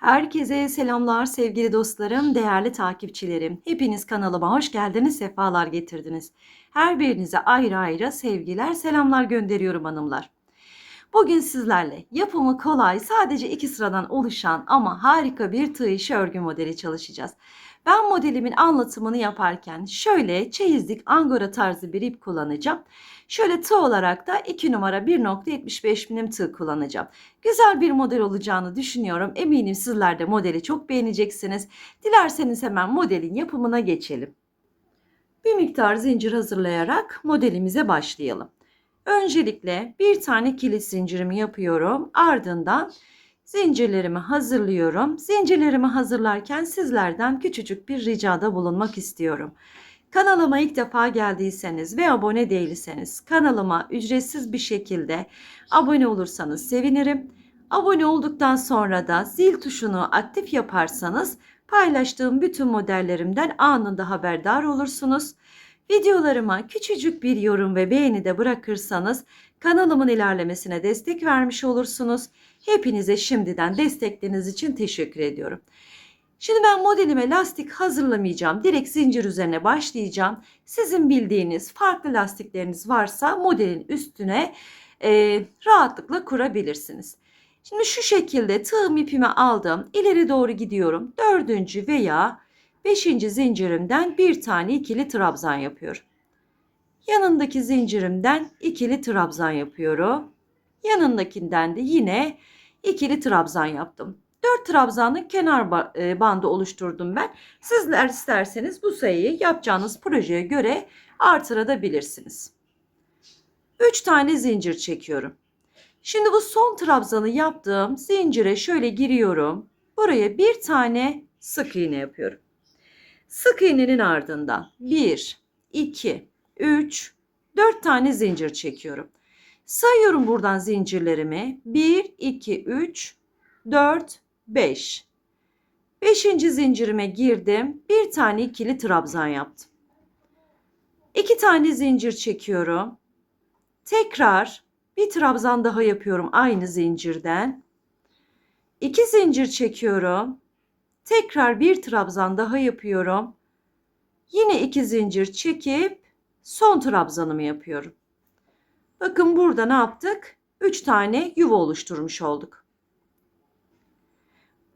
Herkese selamlar sevgili dostlarım, değerli takipçilerim. Hepiniz kanalıma hoş geldiniz, sefalar getirdiniz. Her birinize ayrı ayrı sevgiler, selamlar gönderiyorum hanımlar. Bugün sizlerle yapımı kolay, sadece iki sıradan oluşan ama harika bir tığ işi örgü modeli çalışacağız. Ben modelimin anlatımını yaparken şöyle çeyizlik angora tarzı bir ip kullanacağım. Şöyle tığ olarak da 2 numara 1.75 milim tığ kullanacağım. Güzel bir model olacağını düşünüyorum. Eminim sizler de modeli çok beğeneceksiniz. Dilerseniz hemen modelin yapımına geçelim. Bir miktar zincir hazırlayarak modelimize başlayalım. Öncelikle bir tane kilit zincirimi yapıyorum. Ardından zincirlerimi hazırlıyorum. Zincirlerimi hazırlarken sizlerden küçücük bir ricada bulunmak istiyorum. Kanalıma ilk defa geldiyseniz ve abone değilseniz kanalıma ücretsiz bir şekilde abone olursanız sevinirim. Abone olduktan sonra da zil tuşunu aktif yaparsanız paylaştığım bütün modellerimden anında haberdar olursunuz. Videolarıma küçücük bir yorum ve beğeni de bırakırsanız kanalımın ilerlemesine destek vermiş olursunuz. Hepinize şimdiden destekleriniz için teşekkür ediyorum. Şimdi ben modelime lastik hazırlamayacağım. Direkt zincir üzerine başlayacağım. Sizin bildiğiniz farklı lastikleriniz varsa modelin üstüne e, rahatlıkla kurabilirsiniz. Şimdi şu şekilde tığım ipimi aldım. İleri doğru gidiyorum. Dördüncü veya beşinci zincirimden bir tane ikili trabzan yapıyorum. Yanındaki zincirimden ikili trabzan yapıyorum. Yanındakinden de yine ikili trabzan yaptım. 4 trabzanlık kenar e, bandı oluşturdum ben. Sizler isterseniz bu sayıyı yapacağınız projeye göre artırabilirsiniz. 3 tane zincir çekiyorum. Şimdi bu son trabzanı yaptığım zincire şöyle giriyorum. Buraya bir tane sık iğne yapıyorum. Sık iğnenin ardından 1, 2, 3, 4 tane zincir çekiyorum. Sayıyorum buradan zincirlerimi. 1, 2, 3, 4, 5. Beşinci zincirime girdim. Bir tane ikili trabzan yaptım. İki tane zincir çekiyorum. Tekrar bir trabzan daha yapıyorum aynı zincirden. İki zincir çekiyorum. Tekrar bir trabzan daha yapıyorum. Yine iki zincir çekip son trabzanımı yapıyorum. Bakın burada ne yaptık? Üç tane yuva oluşturmuş olduk.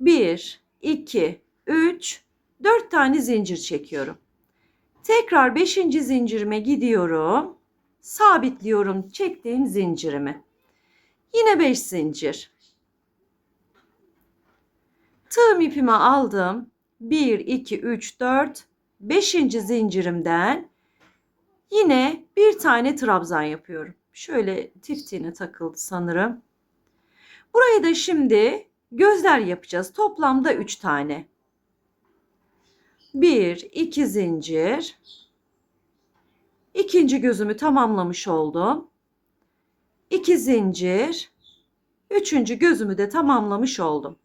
1, 2, 3, 4 tane zincir çekiyorum. Tekrar 5. zincirime gidiyorum. Sabitliyorum çektiğim zincirimi. Yine 5 zincir. Tığım ipimi aldım. 1, 2, 3, 4, 5. zincirimden yine bir tane trabzan yapıyorum. Şöyle tiftiğine takıldı sanırım. Burayı da şimdi Gözler yapacağız. Toplamda 3 tane. 1, 2 zincir. İkinci gözümü tamamlamış oldum. 2 zincir. Üçüncü gözümü de tamamlamış oldum.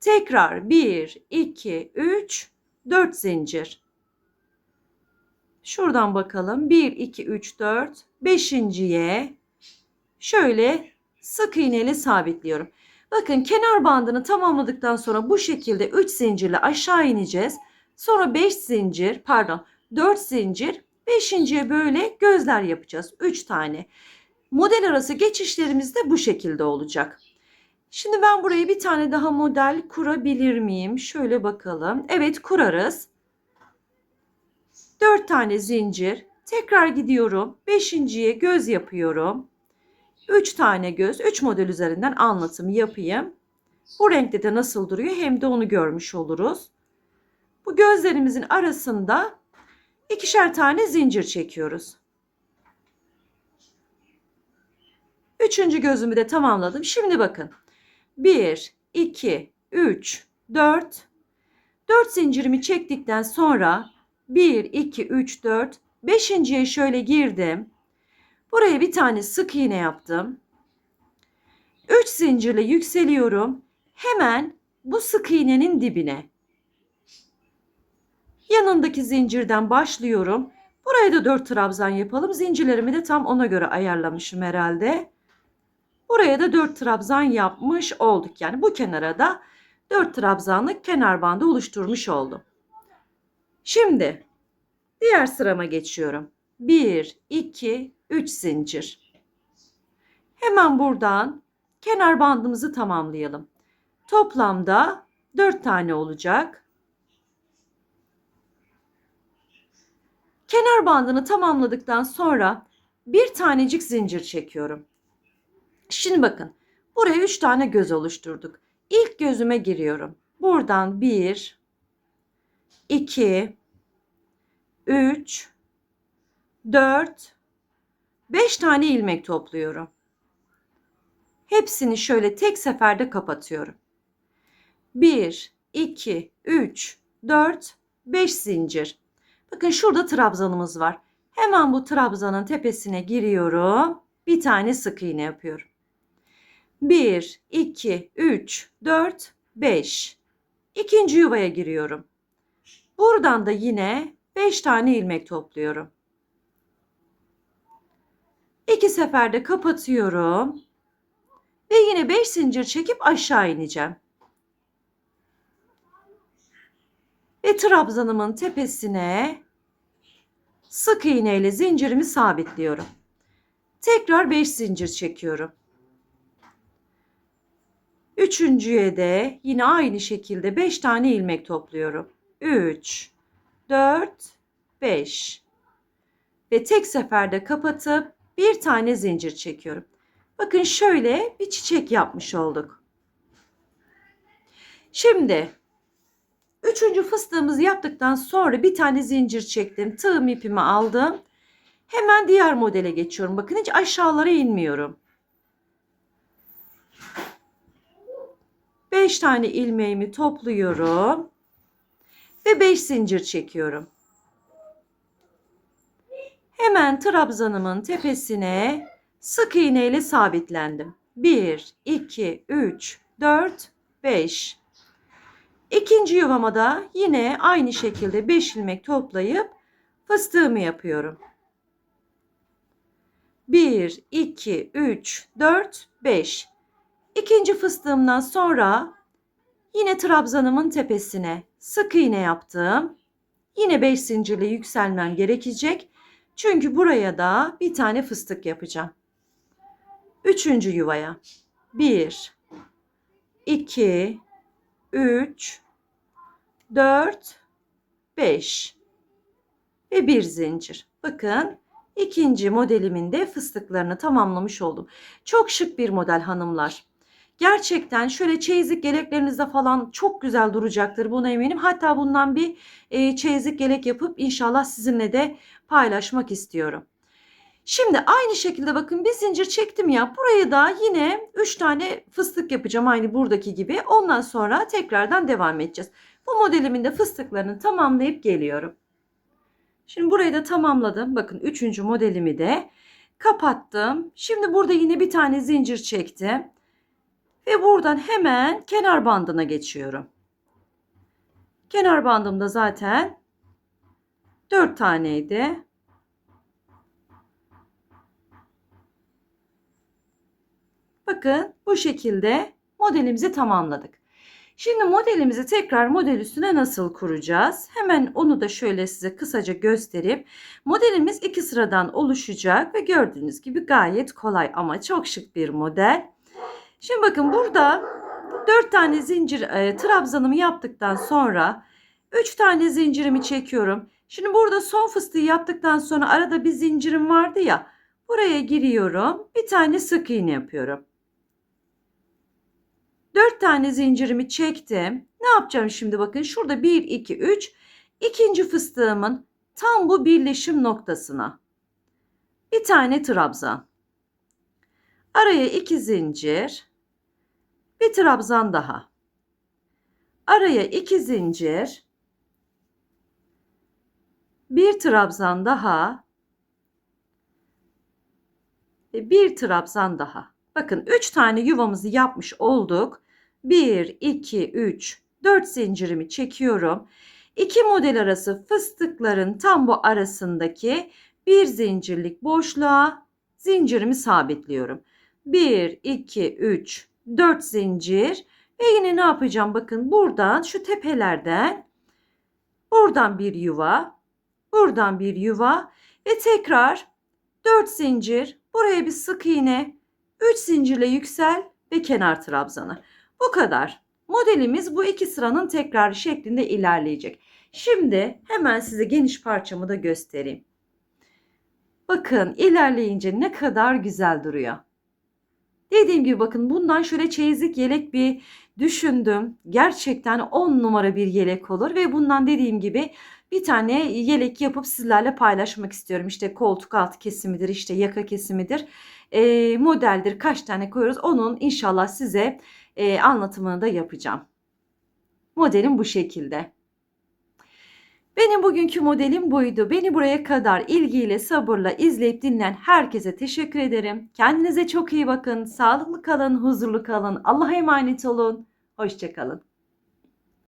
Tekrar 1, 2, 3, 4 zincir. Şuradan bakalım. 1, 2, 3, 4. Beşinciye şöyle sık iğneyle sabitliyorum. Bakın kenar bandını tamamladıktan sonra bu şekilde 3 zincirle aşağı ineceğiz. Sonra 5 zincir pardon 4 zincir 5.ye böyle gözler yapacağız. 3 tane. Model arası geçişlerimiz de bu şekilde olacak. Şimdi ben buraya bir tane daha model kurabilir miyim? Şöyle bakalım. Evet kurarız. 4 tane zincir. Tekrar gidiyorum. 5.ye göz yapıyorum. 3 tane göz, 3 model üzerinden anlatım yapayım. Bu renkte de nasıl duruyor hem de onu görmüş oluruz. Bu gözlerimizin arasında ikişer tane zincir çekiyoruz. Üçüncü gözümü de tamamladım. Şimdi bakın. 1, 2, 3, 4. 4 zincirimi çektikten sonra 1, 2, 3, 4. Beşinciye şöyle girdim. Buraya bir tane sık iğne yaptım. 3 zincirle yükseliyorum. Hemen bu sık iğnenin dibine. Yanındaki zincirden başlıyorum. Buraya da 4 trabzan yapalım. Zincirlerimi de tam ona göre ayarlamışım herhalde. Buraya da 4 trabzan yapmış olduk. Yani bu kenara da 4 trabzanlık kenar bandı oluşturmuş oldum. Şimdi diğer sırama geçiyorum. 1, 2, 3 zincir. Hemen buradan kenar bandımızı tamamlayalım. Toplamda 4 tane olacak. Kenar bandını tamamladıktan sonra bir tanecik zincir çekiyorum. Şimdi bakın buraya 3 tane göz oluşturduk. İlk gözüme giriyorum. Buradan 1 2 3 4 5 tane ilmek topluyorum. Hepsini şöyle tek seferde kapatıyorum. 1 2 3 4 5 zincir. Bakın şurada trabzanımız var. Hemen bu trabzanın tepesine giriyorum. Bir tane sık iğne yapıyorum. 1, 2, 3, 4, 5. İkinci yuvaya giriyorum. Buradan da yine 5 tane ilmek topluyorum. İki seferde kapatıyorum. Ve yine 5 zincir çekip aşağı ineceğim. Ve trabzanımın tepesine sık iğne ile zincirimi sabitliyorum. Tekrar 5 zincir çekiyorum. Üçüncüye de yine aynı şekilde 5 tane ilmek topluyorum. 3, 4, 5. Ve tek seferde kapatıp bir tane zincir çekiyorum. Bakın şöyle bir çiçek yapmış olduk. Şimdi üçüncü fıstığımızı yaptıktan sonra bir tane zincir çektim. Tığım ipimi aldım. Hemen diğer modele geçiyorum. Bakın hiç aşağılara inmiyorum. 5 tane ilmeğimi topluyorum ve 5 zincir çekiyorum. Hemen trabzanımın tepesine sık iğne ile sabitlendim. 1 2 3 4 5 İkinci yuvama da yine aynı şekilde 5 ilmek toplayıp fıstığımı yapıyorum. 1 2 3 4 5 İkinci fıstığımdan sonra yine trabzanımın tepesine sık iğne yaptım. Yine 5 zincirle yükselmem gerekecek. Çünkü buraya da bir tane fıstık yapacağım. Üçüncü yuvaya. 1 2 3 4 5 ve bir zincir. Bakın ikinci modelimin de fıstıklarını tamamlamış oldum. Çok şık bir model hanımlar. Gerçekten şöyle çeyizlik geleklerinizde falan çok güzel duracaktır buna eminim. Hatta bundan bir e, çeyizlik gelek yapıp inşallah sizinle de paylaşmak istiyorum. Şimdi aynı şekilde bakın bir zincir çektim ya buraya da yine 3 tane fıstık yapacağım aynı buradaki gibi. Ondan sonra tekrardan devam edeceğiz. Bu modelimin de fıstıklarını tamamlayıp geliyorum. Şimdi burayı da tamamladım. Bakın 3. modelimi de kapattım. Şimdi burada yine bir tane zincir çektim. Ve buradan hemen kenar bandına geçiyorum. Kenar bandımda zaten 4 taneydi. Bakın bu şekilde modelimizi tamamladık. Şimdi modelimizi tekrar model üstüne nasıl kuracağız? Hemen onu da şöyle size kısaca göstereyim. Modelimiz iki sıradan oluşacak ve gördüğünüz gibi gayet kolay ama çok şık bir model. Şimdi bakın burada 4 tane zincir e, trabzanımı yaptıktan sonra 3 tane zincirimi çekiyorum. Şimdi burada son fıstığı yaptıktan sonra arada bir zincirim vardı ya. Buraya giriyorum. Bir tane sık iğne yapıyorum. 4 tane zincirimi çektim. Ne yapacağım şimdi bakın şurada 1 2 3 ikinci fıstığımın tam bu birleşim noktasına bir tane trabzan. Araya 2 zincir. Bir trabzan daha. Araya 2 zincir. Bir trabzan daha. Ve bir trabzan daha. Bakın 3 tane yuvamızı yapmış olduk. 1, 2, 3, 4 zincirimi çekiyorum. İki model arası fıstıkların tam bu arasındaki bir zincirlik boşluğa zincirimi sabitliyorum. 1, 2, 3, 4 zincir Ve yine ne yapacağım? Bakın buradan şu tepelerden buradan bir yuva, buradan bir yuva ve tekrar 4 zincir, buraya bir sık iğne, 3 zincirle yüksel ve kenar trabzanı. Bu kadar. Modelimiz bu iki sıranın tekrarı şeklinde ilerleyecek. Şimdi hemen size geniş parçamı da göstereyim. Bakın ilerleyince ne kadar güzel duruyor. Dediğim gibi bakın bundan şöyle çeyizlik yelek bir düşündüm. Gerçekten 10 numara bir yelek olur ve bundan dediğim gibi bir tane yelek yapıp sizlerle paylaşmak istiyorum. İşte koltuk altı kesimidir, işte yaka kesimidir, e, modeldir. Kaç tane koyuyoruz onun inşallah size e, anlatımını da yapacağım. Modelim bu şekilde. Benim bugünkü modelim buydu. Beni buraya kadar ilgiyle, sabırla izleyip dinleyen herkese teşekkür ederim. Kendinize çok iyi bakın. Sağlıklı kalın, huzurlu kalın. Allah'a emanet olun. Hoşçakalın.